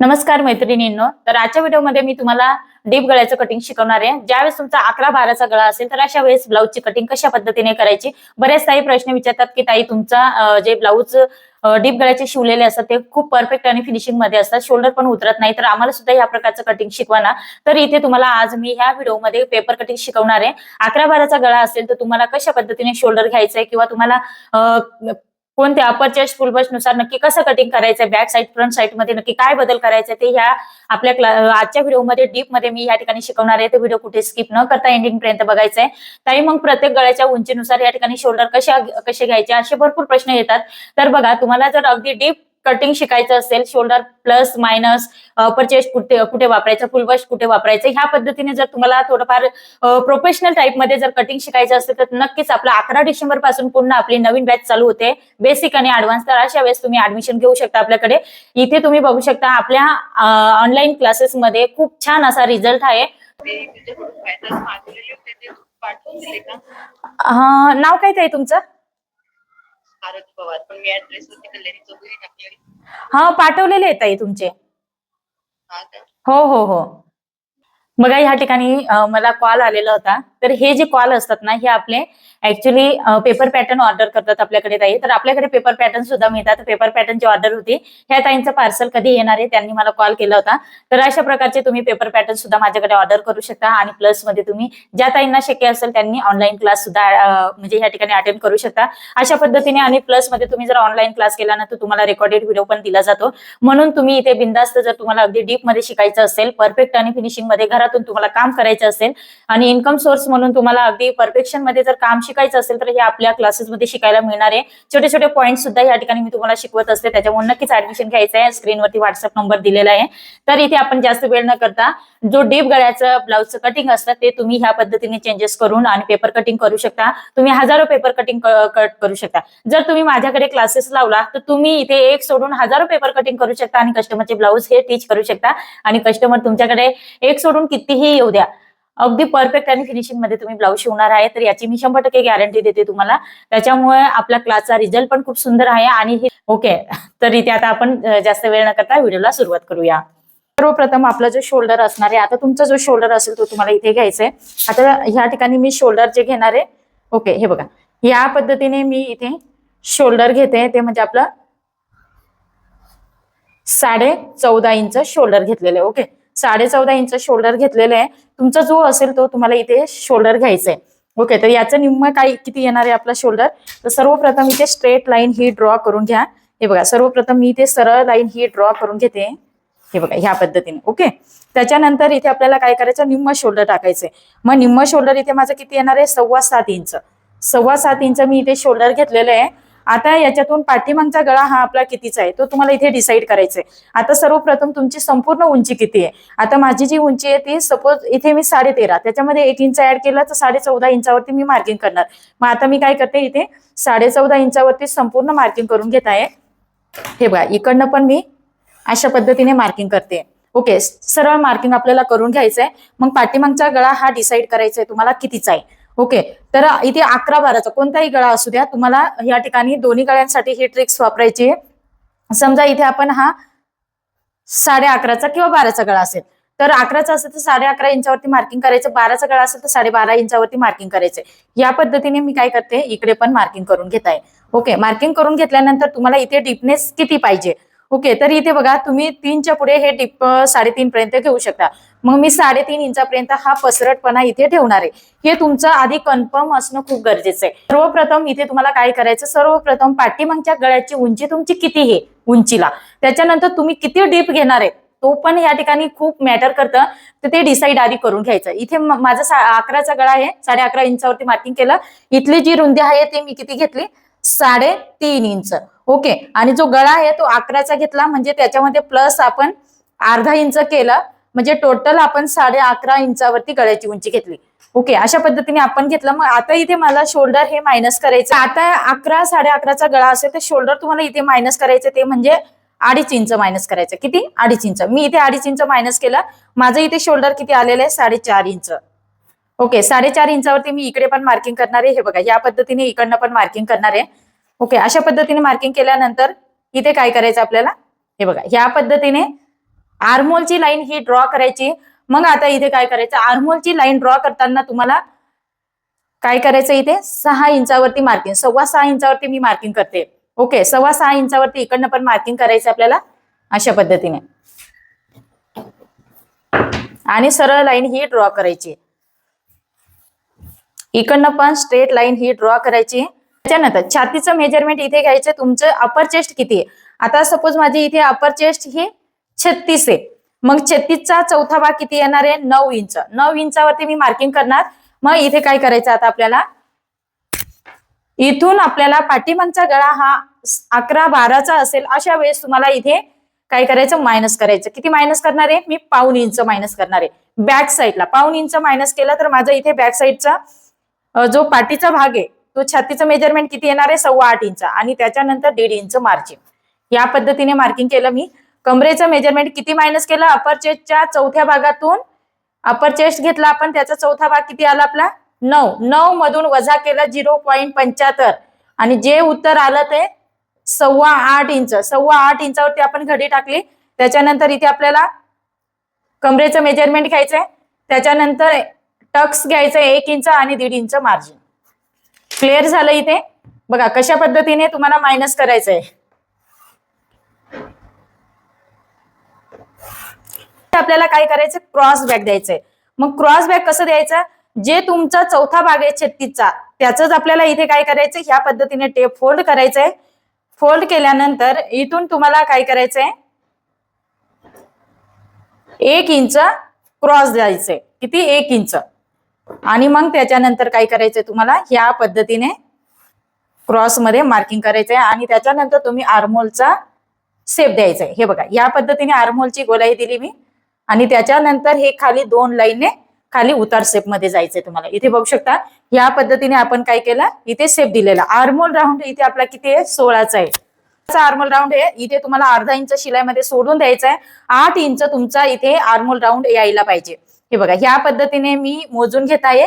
नमस्कार मैत्रिणींनो. तर आजच्या व्हिडिओमध्ये मी तुम्हाला डीप गळ्याचं कटिंग शिकवणार आहे. ज्यावेळेस तुमचा अकरा बाराचा गळा असेल तर अशा वेळेस ब्लाऊजची कटिंग कशा पद्धतीने करायची? बरेच ताई प्रश्न विचारतात की ताई तुमचा जे ब्लाऊज डीप गळ्याचे शिवलेले असतात ते खूप परफेक्ट आणि फिनिशिंगमध्ये असतात. शोल्डर पण उतरत नाही तर आम्हाला सुद्धा या प्रकारचं कटिंग शिकवा ना. तर इथे तुम्हाला आज मी ह्या व्हिडिओमध्ये पेपर कटिंग शिकवणार आहे. अकरा बाराचा गळा असेल तर तुम्हाला कशा पद्धतीने शोल्डर घ्यायचा आहे किंवा तुम्हाला कोणत्या अपर चेस्टनुसार नक्की कसं कटिंग करायचं बॅक साईड फ्रंट साईडमध्ये नक्की काय बदल करायचे ते ह्या आपल्या क्ला- आजच्या व्हिडिओमध्ये डीपमध्ये मी या ठिकाणी शिकवणार आहे. ते व्हिडिओ कुठे स्किप न करता एंडिंग पर्यंत बघायचंय. ताई मग प्रत्येक गळ्याच्या उंचीनुसार या ठिकाणी शोल्डर कशा कसे घ्यायचे असे भरपूर प्रश्न येतात. तर बघा तुम्हाला जर अगदी डीप कटिंग शिकायचं असेल shoulder plus minus upper chest कुठे कुठे वापरायचं फुल बस्ट कुठे वापरायचं ह्या पद्धतीने जर तुम्हाला थोडंफार प्रोफेशनल टाईपमध्ये जर कटिंग शिकायचं असेल तर नक्कीच आपला अकरा डिसेंबरपासून पुन्हा आपली नवीन बॅच चालू होते. बेसिक आणि ऍडव्हान्स तर अशा वेळेस तुम्ही ऍडमिशन घेऊ शकता आपल्याकडे. इथे तुम्ही बघू शकता आपल्या ऑनलाईन क्लासेसमध्ये खूप छान असा रिझल्ट आहे. नाव काय ताई तुमचं? पवार पण मी ऍड्रेस वरती कल्याणी हा पाठवलेले आहेत ताई तुमचे. हा का? हो हो हो. बघा ह्या ठिकाणी अं, मला कॉल आलेला होता. तर हे जे कॉल असतात ना हे आपले ऍक्च्युली पेपर पॅटर्न ऑर्डर करतात आपल्याकडे ताई. तर आपल्याकडे पेपर पॅटर्न सुद्धा मिळतात. पेपर पॅटर्नची ऑर्डर होती ह्या ताईंचं पार्सल कधी येणार आहे त्यांनी मला कॉल केला होता. तर अशा प्रकारचे तुम्ही पेपर पॅटर्न सुद्धा माझ्याकडे ऑर्डर करू शकता आणि प्लसमध्ये तुम्ही ज्या ताईंना शक्य असेल त्यांनी ऑनलाईन क्लास सुद्धा म्हणजे ह्या ठिकाणी अटेंड करू शकता. अशा पद्धतीने आणि प्लसमध्ये तुम्ही जर ऑनलाईन क्लास केला ना तर तुम्हाला रेकॉर्डेड व्हिडिओ पण दिला जातो. म्हणून तुम्ही इथे बिंदास्त जर तुम्हाला अगदी डीपमध्ये शिकायचं असेल परफेक्ट आणि फिनिशिंगमध्ये घरातून तुम्हाला काम करायचं असेल आणि इन्कम सोर्स म्हणून तुम्हाला अगदी परफेक्शनमध्ये जर काम शिकायचं असेल तर हे आपल्या क्लासेसमध्ये शिकायला मिळणार आहे. छोटे छोटे पॉईंट सुद्धा या ठिकाणी मी तुम्हाला शिकवत असते. त्याच्यामुळे नक्कीच ऍडमिशन घ्यायचं आहे. स्क्रीनवरती व्हॉट्सअप नंबर दिलेला आहे. तर इथे आपण जास्त वेळ न करता जो डीप गळ्याचं ब्लाऊजचं कटिंग असतं ते तुम्ही ह्या पद्धतीने चेंजेस करून आणि पेपर कटिंग करू शकता. तुम्ही हजारो पेपर कटिंग कट करू शकता. जर तुम्ही माझ्याकडे क्लासेस लावला तर तुम्ही इथे एक सोडून हजारो पेपर कटिंग करू शकता आणि कस्टमरचे ब्लाऊज हे टीच करू शकता. आणि कस्टमर तुमच्याकडे एक सोडून कितीही येऊ द्या. अगदी परफेक्ट आणि फिनिशिंगमध्ये तुम्ही ब्लाऊज शिवणार आहे. तर याची मी शंभर टक्के गॅरंटी देते तुम्हाला. त्याच्यामुळे आपला क्लासचा रिझल्ट पण खूप सुंदर आहे आणि हे ओके तर इथे आता आपण जास्त वेळ न करता व्हिडिओला सुरुवात करूया. सर्वप्रथम आपला जो शोल्डर असणार आहे आता तुमचा जो शोल्डर असेल तो तुम्हाला इथे घ्यायचा आहे आता ह्या ठिकाणी मी शोल्डर जे घेणार आहे ओके हे बघा. या पद्धतीने मी इथे शोल्डर घेते. ते म्हणजे आपलं साडे चौदा इंच शोल्डर घेतलेलं आहे. ओके साडे चौदा इंच शोल्डर घेतलेलं आहे. तुमचा जो असेल तो तुम्हाला इथे शोल्डर घ्यायचा आहे ओके तर याचं निम्म काय किती येणार आहे आपला शोल्डर? तर सर्वप्रथम इथे स्ट्रेट लाईन ही ड्रॉ करून घ्या. हे बघा सर्वप्रथम मी इथे सरळ लाईन ही ड्रॉ करून घेते. हे बघा ह्या पद्धतीने ओके त्याच्यानंतर इथे आपल्याला काय करायचं? निम्म शोल्डर टाकायचंय. मग निम्म शोल्डर इथे माझं किती येणार आहे? सव्वा सात इंच. सव्वा सात इंच मी इथे शोल्डर घेतलेलं आहे. आता याच्यातून पाठीमागचा गळा हा आपला कितीचा आहे? तो तुम्हाला इथे डिसाईड करायचा आहे आता सर्वप्रथम तुमची संपूर्ण उंची किती आहे? आता माझी जी उंची आहे ती सपोज इथे मी साडे तेरा त्याच्यामध्ये एक इंच ऍड केला तर साडे चौदा इंचावरती मी मार्किंग करणार. मग आता मी काय करते इथे? साडे चौदा इंचावरती संपूर्ण मार्किंग करून घेत आहे. हे बघा इकडनं पण मी अशा पद्धतीने मार्किंग करते. ओके सरळ मार्किंग आपल्याला करून घ्यायचंय. मग पाठीमागचा गळा हा डिसाईड करायचा आहे तुम्हाला कितीचा आहे? ओके. तर इथे अकरा बाराचा कोणताही गळा असू द्या तुम्हाला या ठिकाणी दोन्ही गळ्यांसाठी ही ट्रिक्स वापरायची आहे. समजा इथे आपण हा साडे अकराचा किंवा बाराचा गळा असेल. तर अकराचा असेल तर साडे अकरा इंचावरती मार्किंग करायचं बाराचा गळा असेल तर साडे बारा इंचावरती मार्किंग करायचं या पद्धतीने मी काय करते इकडे पण मार्किंग करून घेत आहे. ओके मार्किंग करून घेतल्यानंतर तुम्हाला इथे डीपनेस किती पाहिजे? ओके तर इथे बघा तुम्ही तीनच्या पुढे हे डिप साडेतीन पर्यंत घेऊ शकता. मग मी साडेतीन इंचापर्यंत हा पसरटपणा इथे ठेवणार आहे. हे तुमचं आधी कन्फर्म असणं खूप गरजेचं आहे. सर्वप्रथम इथे तुम्हाला काय करायचं सर्वप्रथम पाठीमागच्या गळ्याची उंची तुमची किती आहे? उंचीला. त्याच्यानंतर तुम्ही किती डीप घेणार आहे? तो पण या ठिकाणी खूप मॅटर करतं. तर ते डिसाईड आधी करून घ्यायचं. इथे माझा अकराचा गळा आहे. साडे अकरा इंचावरती मार्किंग केलं. इथली जी रुंदी आहे ते मी किती घेतली? साडे तीन इंच. ओके. आणि जो गळा आहे तो अकराचा घेतला म्हणजे त्याच्यामध्ये प्लस आपण अर्धा इंच केलं म्हणजे टोटल आपण साडे अकरा इंचावरती गळ्याची उंची घेतली. ओके. अशा पद्धतीने आपण घेतलं. मग आता इथे मला शोल्डर हे मायनस करायचं आता अकरा साडे अकराचा गळा असेल तर शोल्डर तुम्हाला इथे मायनस करायचं ते म्हणजे अडीच इंच मायनस करायचं किती? अडीच इंच. मी इथे अडीच इंच मायनस केलं. माझं इथे शोल्डर किती आलेलं आहे? साडेचार इंच. ओके. साडेचार इंचावरती मी इकडे पण मार्किंग करणार आहे. हे बघा या पद्धतीने इकडनं पण मार्किंग करणार आहे. ओके अशा पद्धतीने मार्किंग केल्यानंतर इथे काय करायचं आपल्याला? हे बघा ह्या पद्धतीने आर्मोलची लाईन ही ड्रॉ करायची. मग आता इथे काय करायचं? आर्मोलची लाईन ड्रॉ करताना तुम्हाला काय करायचं इथे? सहा इंचावरती मार्किंग सव्वा सहा इंचावरती मी मार्किंग करते. ओके सव्वा सहा इंचावरती इकडनं पण मार्किंग करायचं आपल्याला अशा पद्धतीने. आणि सरळ लाईन ही ड्रॉ करायची. इकडनं पण स्ट्रेट लाईन ही ड्रॉ करायची. त्याच्यानंतर छातीचं मेजरमेंट इथे घ्यायचं तुमचं अपर चेस्ट किती आहे? आता सपोज माझी इथे अपर चेस्ट ही छत्तीस आहे. मग छत्तीसचा चौथा भाग किती येणार आहे? नऊ इंच. नऊ इंचावरती मी मार्किंग करणार. मग इथे काय करायचं आता आपल्याला? इथून आपल्याला पाठीमागचा गळा हा अकरा बाराचा असेल अशा वेळेस तुम्हाला इथे काय करायचं? मायनस करायचं. किती मायनस करणार आहे? मी पाऊन इंच मायनस करणार आहे. बॅक साईडला पाऊन इंच मायनस केलं तर माझं इथे बॅक साईडचा जो पाठीचा भाग आहे तो छातीचं मेजरमेंट किती येणार आहे? सव्वा आठ इंच. आणि त्याच्यानंतर दीड इंच मार्जिन या पद्धतीने मार्किंग केलं मी. कमरेचं मेजरमेंट किती मायनस केलं? अपर चेस्टच्या चौथ्या भागातून अपर चेस्ट घेतला आपण. त्याचा चौथा भाग किती आला आपला? नऊ. नऊ मधून वजा केला झिरो पॉईंट पंच्याहत्तर. आणि जे उत्तर आलं ते सव्वा आठ इंच. सव्वा आठ इंचावरती आपण घडी टाकली. त्याच्यानंतर इथे आपल्याला कमरेचं मेजरमेंट घ्यायचंय. त्याच्यानंतर टक्स घ्यायचं एक इंच आणि दीड इंच मार्जिन क्लिअर झालं इथे? बघा कशा पद्धतीने तुम्हाला मायनस करायचंय? आपल्याला काय करायचं क्रॉस बॅक द्यायचंय. मग क्रॉस बॅक कसं द्यायचं? जे तुमचा चौथा भाग आहे छत्तीसचा त्याच आपल्याला इथे काय करायचं ह्या पद्धतीने टेप फोल्ड करायचंय. फोल्ड केल्यानंतर इथून तुम्हाला काय करायचंय? एक इंच क्रॉस द्यायचंय. किती? एक इंच. आणि मग त्याच्यानंतर काय करायचंय तुम्हाला? ह्या पद्धतीने क्रॉसमध्ये मार्किंग करायचंय आणि त्याच्यानंतर तुम्ही आर्मोलचा सेप द्यायचा आहे हे बघा या पद्धतीने आर्मोलची गोलाई दिली मी. आणि त्याच्यानंतर हे खाली दोन लाईनने खाली उतार सेपमध्ये जायचंय तुम्हाला. इथे बघू शकता या पद्धतीने आपण काय केलं? इथे सेप दिलेला. आर्मोल राऊंड इथे आपला किती आहे? सोळाचा आहे. आर्मोल राऊंड आहे. इथे तुम्हाला अर्धा इंच शिलाईमध्ये सोडून द्यायचा आहे आठ इंच तुमचा इथे आर्मोल राऊंड यायला पाहिजे. हे बघा ह्या पद्धतीने मी मोजून घेत आहे.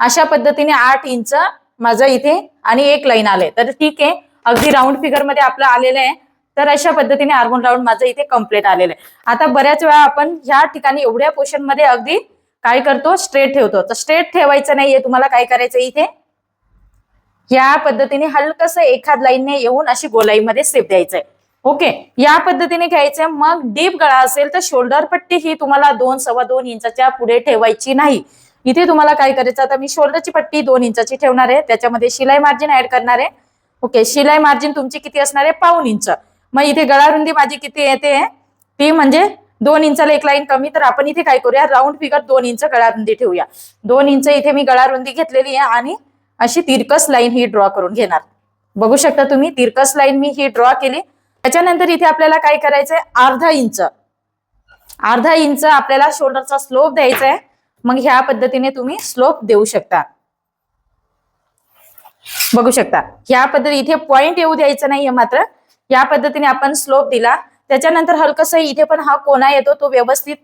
अशा पद्धतीने आठ इंच माझं इथे आणि एक लाईन आलंय. तर ठीक आहे अगदी राऊंड फिगरमध्ये आपलं आलेलं आहे. तर अशा पद्धतीने आर्मोन राऊंड माझं इथे कंप्लीट आलेलं आहे. आता बऱ्याच वेळा आपण ह्या ठिकाणी एवढ्या पोर्शनमध्ये अगदी काय करतो स्ट्रेट ठेवतो. तर स्ट्रेट ठेवायचं नाहीये तुम्हाला काय करायचं इथे? या पद्धतीने हलकस एखाद लाईनने येऊन अशी गोलाईमध्ये सेप द्यायचंय. ओके या पद्धतीने घ्यायचंय मग डीप गळा असेल तर शोल्डर पट्टी ही तुम्हाला दोन सव्वा दोन इंचाच्या पुढे ठेवायची नाही. इथे तुम्हाला काय करायचं आता मी शोल्डरची पट्टी दोन इंचाची ठेवणार आहे त्याच्यामध्ये शिलाई मार्जिन ऍड करणार आहे. ओके शिलाई मार्जिन तुमची किती असणार आहे? पाऊन इंच. मग इथे गळारुंदी माझी किती येते? ती म्हणजे दोन इंचाला एक लाईन कमी तर आपण इथे काय करूया? राऊंड फिगर दोन इंच गळारुंदी ठेवूया. दोन इंच इथे मी गळारुंदी घेतलेली आहे आणि अशी तिरकस लाईन ही ड्रॉ करून घेणार. बघू शकता तुम्ही तिरकस लाईन मी ही ड्रॉ केली. त्याच्यानंतर इथे आपल्याला काय करायचंय? अर्धा इंच. अर्धा इंच आपल्याला शोल्डरचा स्लोप द्यायचा आहे मग ह्या पद्धतीने तुम्ही स्लोप देऊ शकता. बघू शकता. ह्या पद्धती इथे पॉइंट येऊ द्यायचं नाहीये मात्र. या पद्धतीने आपण स्लोप दिला. त्याच्यानंतर हलकस इथे पण हा कोणा येतो तो व्यवस्थित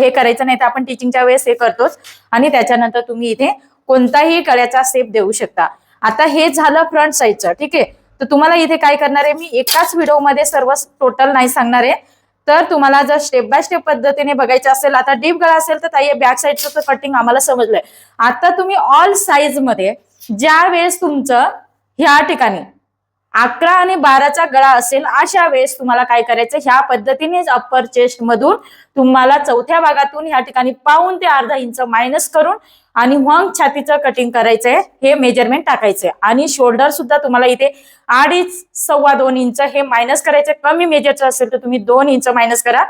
हे करायचं नाही तर आपण टीचिंगच्या वेळेस हे करतोच. आणि त्याच्यानंतर तुम्ही इथे कोणताही कळ्याचा सेप देऊ शकता. आता हे झालं फ्रंट साईडचं ठीक आहे? तर तुम्हाला इथे काय करणार आहे? मी एकाच व्हिडिओमध्ये सर्व टोटल नाही सांगणार आहे. तर तुम्हाला जर स्टेप बाय स्टेप पद्धतीने बघायचं असेल आता डीप गळा असेल तर ताई बॅक साईडचं कटिंग आम्हाला समजलंय. आता तुम्ही ऑल साईजमध्ये ज्या वेळेस तुमचं ह्या ठिकाणी अकरा आणि बाराचा गळा असेल अशा वेळेस तुम्हाला काय करायचं? ह्या पद्धतीनेच अप्पर चेस्ट मधून तुम्हाला चौथ्या भागातून ह्या ठिकाणी पाऊन ते अर्धा इंच मायनस करून आणि मग छातीचं कटिंग करायचंय हे मेजरमेंट टाकायचंय. आणि शोल्डर सुद्धा तुम्हाला इथे अडीच सव्वा दोन इंच हे मायनस करायचंय. कमी मेजरचं असेल तर तुम्ही दोन इंच मायनस करा.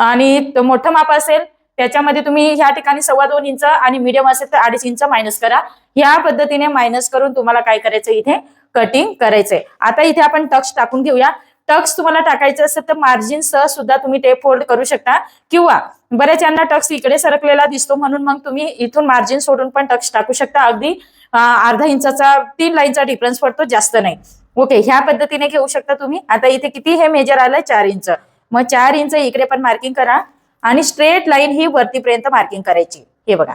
आणि मोठं माप असेल त्याच्यामध्ये तुम्ही ह्या ठिकाणी सव्वा दोन इंच आणि मीडियम असेल तर अडीच इंच मायनस करा. ह्या पद्धतीने मायनस करून तुम्हाला काय करायचं इथे? कटिंग करायचंय. आता इथे आपण टक्स टाकून घेऊया. टक्स तुम्हाला टाकायचं असेल तर मार्जिन सह सुद्धा तुम्ही टेप फोल्ड करू शकता. किंवा बऱ्याच यांना टक्स इकडे सरकलेला दिसतो म्हणून मग तुम्ही इथून मार्जिन सोडून पण टक्स टाकू शकता. अगदी अर्धा इंचाचा तीन लाईनचा डिफरन्स पडतो जास्त नाही. ओके ह्या पद्धतीने घेऊ शकता तुम्ही. आता इथे किती हे मेजर आलंय? चार इंच. मग चार इंच इकडे पण मार्किंग करा. आणि स्ट्रेट लाईन ही वरतीपर्यंत मार्किंग करायची. हे बघा.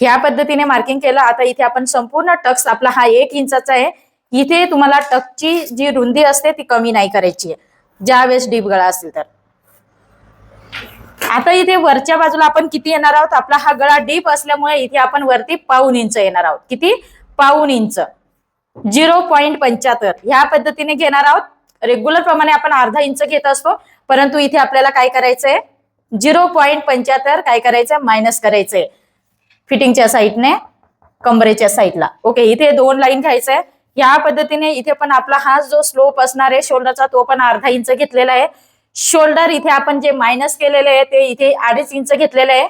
ह्या पद्धतीने मार्किंग केलं. आता इथे आपण संपूर्ण टक्स आपला हा एक इंचाचा आहे. इथे तुम्हाला टकची जी रुंदी असते ती कमी नाही करायची आहे. ज्या वेळेस डीप गळा असेल तर. आता इथे वरच्या बाजूला आपण किती येणार आहोत? आपला हा गळा डीप असल्यामुळे इथे आपण वरती पाऊन इंच येणार आहोत. किती? पाऊन इंच. झिरो पॉईंट पंच्याहत्तर. ह्या पद्धतीने घेणार आहोत. रेग्युलर प्रमाणे आपण अर्धा इंच घेत असतो. परंतु इथे आपल्याला काय करायचंय? झिरो पॉईंट पंच्याहत्तर काय करायचंय? मायनस करायचंय. फिटिंगच्या साईडने कमरेच्या साईडला. ओके इथे दोन लाईन घ्यायचंय. या पद्धतीने इथे पण आपला हा जो स्लोप असणार आहे शोल्डरचा तो पण अर्धा इंच घेतलेला आहे. शोल्डर इथे आपण जे मायनस केलेले आहे ते इथे अडीच इंच घेतलेले आहे.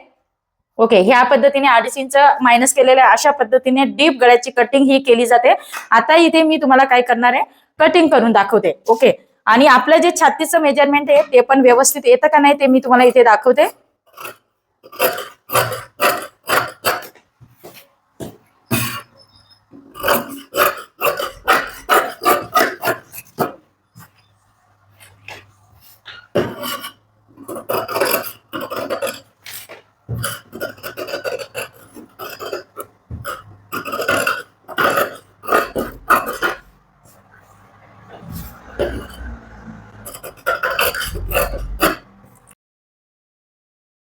ओके ह्या पद्धतीने अडीच इंच मायनस केलेले आहे. अशा पद्धतीने डीप गळ्याची कटिंग ही केली जाते. आता इथे मी तुम्हाला काय करणार आहे कटिंग करून दाखवते. ओके आणि आपलं जे छातीचं मेजरमेंट आहे ते पण व्यवस्थित येतं का नाही ते मी तुम्हाला इथे दाखवते.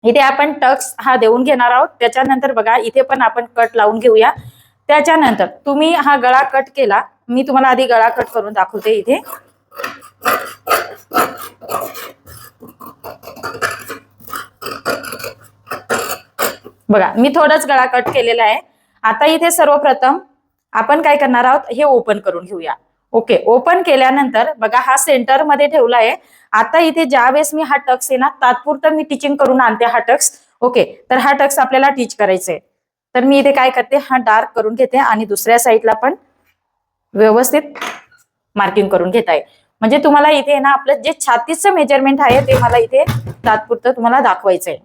इथे आपण टक्स हा देऊन घेणार आहोत. त्याच्यानंतर बघा इथे पण आपण कट लावून घेऊया. त्याच्यानंतर तुम्ही हा गळा कट केला. मी तुम्हाला आधी गळा कट करून दाखवते इथे. बघा मी थोडाच गळा कट केलेला आहे. आता इथे सर्वप्रथम आपण काय करणार आहोत? हे ओपन करून घेऊया. ओके ओपन केल्यानंतर बघा हा सेंटरमध्ये ठेवला आहे आता इथे ज्या वेळेस मी हा टक्स आहे ना तात्पुरतं मी टिचिंग करून आणते हा टक्स ओके तर हा टक्स आपल्याला टीच करायचंय. तर मी इथे काय करते हा डार्क करून घेते आणि दुसऱ्या साईडला पण व्यवस्थित मार्किंग करून घेत आहे म्हणजे तुम्हाला इथे ना आपलं जे छातीचं मेजरमेंट आहे ते मला इथे तात्पुरतं तुम्हाला दाखवायचं आहे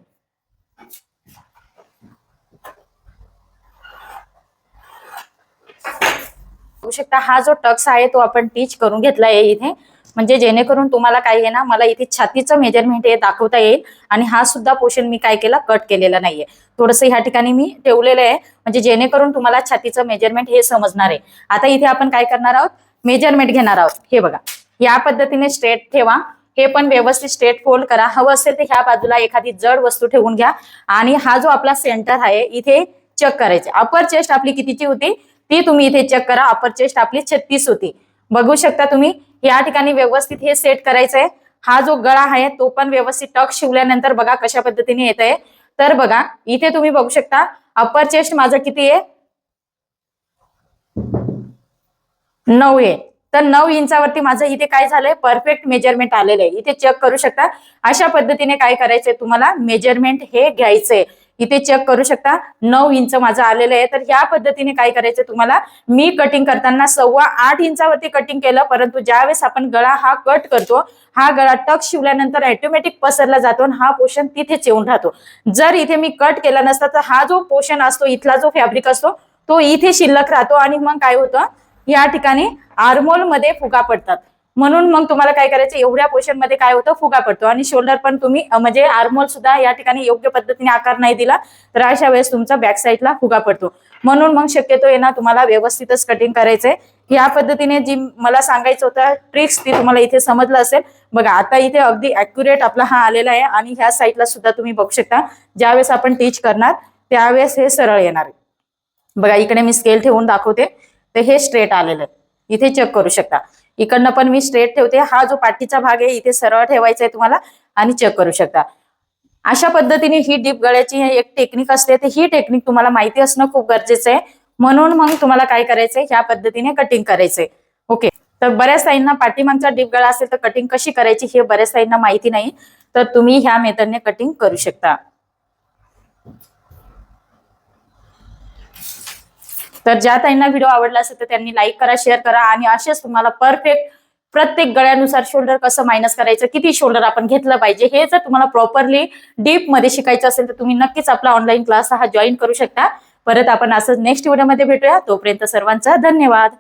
शकता हा जो टक्स आहे तो आपण टीच करून घेतला आहे इथे. म्हणजे जेणेकरून तुम्हाला काय आहे ना मला इथे छातीचं मेजरमेंट हे दाखवता येईल आणि हा सुद्धा पोर्शन मी काय केला कट केलेला नाहीये. थोडस ह्या ठिकाणी मी ठेवलेलं आहे. म्हणजे जेणेकरून तुम्हाला छातीचं मेजरमेंट हे समजणार आहे. आता इथे आपण काय करणार आहोत? मेजरमेंट घेणार आहोत. हे बघा. या पद्धतीने स्ट्रेट ठेवा. हे पण व्यवस्थित स्ट्रेट फोल्ड करा. हवं असेल तर ह्या बाजूला एखादी जड वस्तू ठेवून घ्या. आणि हा जो आपला सेंटर आहे इथे चेक करायचे. अपर चेस्ट आपली कितीची होती? ती तुम्ही इथे चेक करा. अपर चेस्ट आपली छत्तीस होती. बघू शकता तुम्ही या ठिकाणी व्यवस्थित हे सेट करायचंय. हा जो गळा आहे तो पण व्यवस्थित टक शिवल्यानंतर बघा कशा पद्धतीने येत आहे तर बघा इथे तुम्ही बघू शकता अप्पर चेस्ट माझं किती आहे? नऊ आहे. तर नऊ इंचावरती माझं इथे काय झालंय? परफेक्ट मेजरमेंट आलेलं आहे. इथे चेक करू शकता. अशा पद्धतीने काय करायचंय तुम्हाला? मेजरमेंट हे घ्यायचंय. इथे चेक करू शकता. नऊ इंच माझं आलेलं आहे. तर ह्या पद्धतीने काय करायचं तुम्हाला? मी कटिंग करताना सव्वा आठ इंचावरती कटिंग केलं. परंतु ज्यावेळेस आपण गळा हा कट करतो हा गळा टक शिवल्यानंतर ऑटोमॅटिक पसरला जातो आणि हा पोषण तिथेच येऊन राहतो. जर इथे मी कट केला नसता तर हा जो पोषण असतो इथला जो फॅब्रिक असतो तो इथे शिल्लक राहतो आणि मग काय होतं? या ठिकाणी आर्मोलमध्ये फुगा पडतात. म्हणून मग तुम्हाला काय करायचं एवढ्या पोर्शनमध्ये काय होतं फुगा पडतो. आणि शोल्डर पण तुम्ही म्हणजे आर्मोल सुद्धा या ठिकाणी योग्य पद्धतीने आकार नाही दिला तर अशा वेळेस तुमचा बॅक साईडला फुगा पडतो. म्हणून मग शक्यतो आहे ना तुम्हाला व्यवस्थितच कटिंग करायचंय. या पद्धतीने जी मला सांगायचं होतं ट्रिक्स ती तुम्हाला इथे समजलं असेल. बघा आता इथे अगदी अॅक्युरेट आपला हा आलेला आहे आणि ह्या साईडला सुद्धा तुम्ही बघू शकता. ज्यावेळेस आपण टीच करणार त्यावेळेस हे सरळ येणार आहे. बघा इकडे मी स्केल ठेवून दाखवते. तर हे स्ट्रेट आलेलं आहे. इथे चेक करू शकता. इकडनं पण मी स्ट्रेट ठेवते. हा जो पाठीचा भाग आहे इथे सरळ ठेवायचा आहे तुम्हाला आणि चेक करू शकता. अशा पद्धतीने ही डीप गळ्याची एक टेक्निक असते. तर ही टेक्निक तुम्हाला माहिती असणं खूप गरजेचं आहे. म्हणून मग तुम्हाला काय करायचंय? ह्या पद्धतीने कटिंग करायचंय. ओके तर बऱ्याच साईंना पाठीमागचा डीप गळा असेल तर कटिंग कशी करायची हे बऱ्याच साईंना माहिती नाही. तर तुम्ही ह्या मेथडने कटिंग करू शकता. तर ज्या ताईंना व्हिडिओ आवडला असेल तर त्यांनी लाईक करा शेअर करा आणि असेच तुम्हाला परफेक्ट प्रत्येक गळ्यानुसार शोल्डर कसं मायनस करायचं किती शोल्डर आपण घेतलं पाहिजे हे जर तुम्हाला प्रॉपरली डीपमध्ये शिकायचं असेल तर तुम्ही नक्कीच आपला ऑनलाईन क्लास हा जॉईन करू शकता. परत आपण असं नेक्स्ट व्हिडिओमध्ये भेटूया. तोपर्यंत सर्वांचा धन्यवाद.